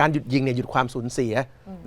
การหยุดยิงเนี่ยหยุดความสูญเสีย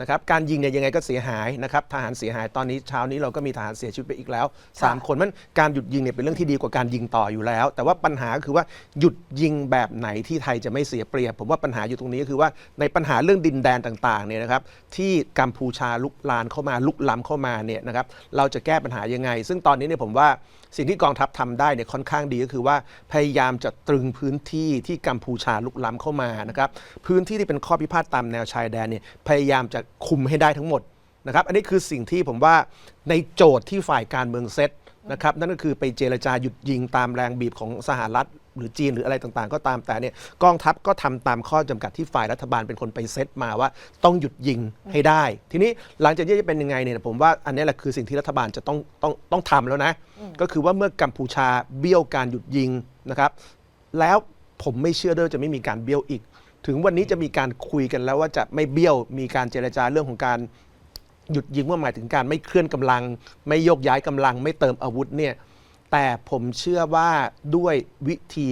นะครับการยิงเนี่ยยังไงก็เสียหายนะครับทหารเสียหายตอนนี้เช้านี้เราก็มีทหารเสียชีวิตไปอีกแล้ว 3 คนมันการหยุดยิงเนี่ยเป็นเรื่องที่ดีกว่าการยิงต่ออยู่แล้ว แต่ว่าปัญหาก็คือว่าหยุดยิงแบบไหนที่ไทยจะไม่เสียเปรียบ ผมว่าปัญหาอยู่ตรงนี้ก็คือว่าในปัญหาเรื่องดินแดนต่างๆเนี่ยนะครับที่กัมพูชาลุกลานเข้ามาลุกล้ำเข้ามาเนี่ยนะครับเราจะแก้ปัญหายังไง ซึ่งตอนนี้เนี่ยผมว่าสิ่งที่กองทัพทำได้เนี่ยค่อนข้างดีก็คือว่าพยายามจะตรึงพื้นที่ที่กัมพูชาลุกล้ำเข้ามานะครับพื้นที่ที่เป็นข้อพิพาทตามแนวชายแดนเนี่ยพยายามจะคุมให้ได้ทั้งหมดนะครับ อันนี้คือสิ่งที่ผมว่าในโจทย์ที่ฝ่ายการเมืองเซตนะครับนั่นก็คือไปเจรจาหยุดยิงตามแรงบีบของสหรัฐ หรือจีนหรืออะไรต่างๆ ก็ตามแต่เนี่ยกองทัพก็ทำตามข้อจำกัดที่ฝ่ายรัฐบาลเป็นคนไปเซตมาว่าต้องหยุดยิงให้ได้ ทีนี้หลังจากนี้จะเป็นยังไงเนี่ยผมว่าอันนี้แหละคือสิ่งที่รัฐบาลจะต้องต้องต้องทำแล้วนะ ก็คือว่าเมื่อกัมพูชาเบี้ยวการหยุดยิงนะครับ แล้วผมไม่เชื่อด้วยจะไม่มีการเบี้ยวอีก ถึงวันนี้จะมีการคุยกันแล้วว่าจะไม่เบี้ยวมีการเจรจาเรื่องของการหยุดยิงว่าหมายถึงการไม่เคลื่อนกำลัง ไม่โยกย้ายกำลัง ไม่เติมอาวุธเนี่ยแต่ผมเชื่อว่าด้วยวิธี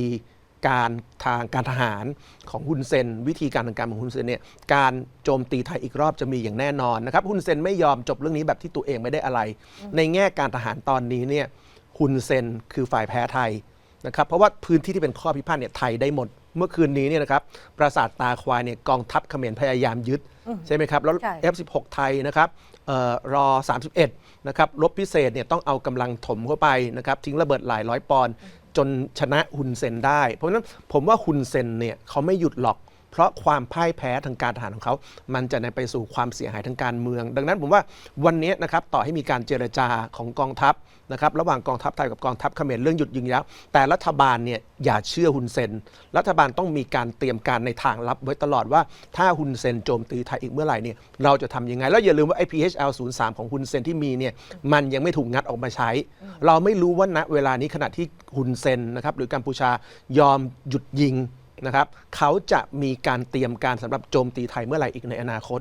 การทางการทหารของฮุนเซน วิธีการทางการของฮุนเซนเนี่ยการโจมตีไทยอีกรอบจะมีอย่างแน่นอนนะครับฮุนเซนไม่ยอมจบเรื่องนี้แบบที่ตัวเองไม่ได้อะไร ในแง่การทหารตอนนี้เนี่ยฮุนเซนคือฝ่ายแพ้ไทยนะครับเพราะว่าพื้นที่ที่เป็นข้อพิพาทเนี่ยไทยได้หมด เมื่อคืนนี้เนี่ยนะครับปราสาทตาควายเนี่ยกองทัพเขมรพยายามยึดใช่ไหมครับ แล้วใช่ F16 ไทยนะครับเอ่อรอ 31 นะครับรบพิเศษเนี่ยต้องเอากำลังถมเข้าไปนะครับทิ้งระเบิดหลายร้อยปอนด์จนชนะฮุนเซนได้ เพราะฉะนั้นผมว่าฮุนเซนเนี่ยเขาไม่หยุดหรอก เพราะความพ่ายแพ้ทางการทหารของเขา มันจะนำไปสู่ความเสียหายทางการเมือง ดังนั้นผมว่าวันนี้นะครับต่อให้มีการเจรจาของกองทัพนะครับระหว่างกองทัพไทยกับกองทัพเขมรเรื่องหยุดยิงแล้ว แต่รัฐบาลเนี่ยอย่าเชื่อฮุนเซน รัฐบาลต้องมีการเตรียมการในทางลับไว้ตลอดว่าถ้าฮุนเซนโจมตีไทยอีกเมื่อไหร่เนี่ยเราจะทำยังไง แล้วอย่าลืมว่าไอ้ PHL 03ของฮุนเซนที่มีเนี่ยมันยังไม่ถูกงัดออกมาใช้ เราไม่รู้ว่าณเวลานี้ขณะที่ฮุนเซนนะครับหรือกัมพูชายอมหยุดยิง นะครับเขาจะมีการเตรียมการสำหรับโจมตีไทยเมื่อไหร่อีกในอนาคต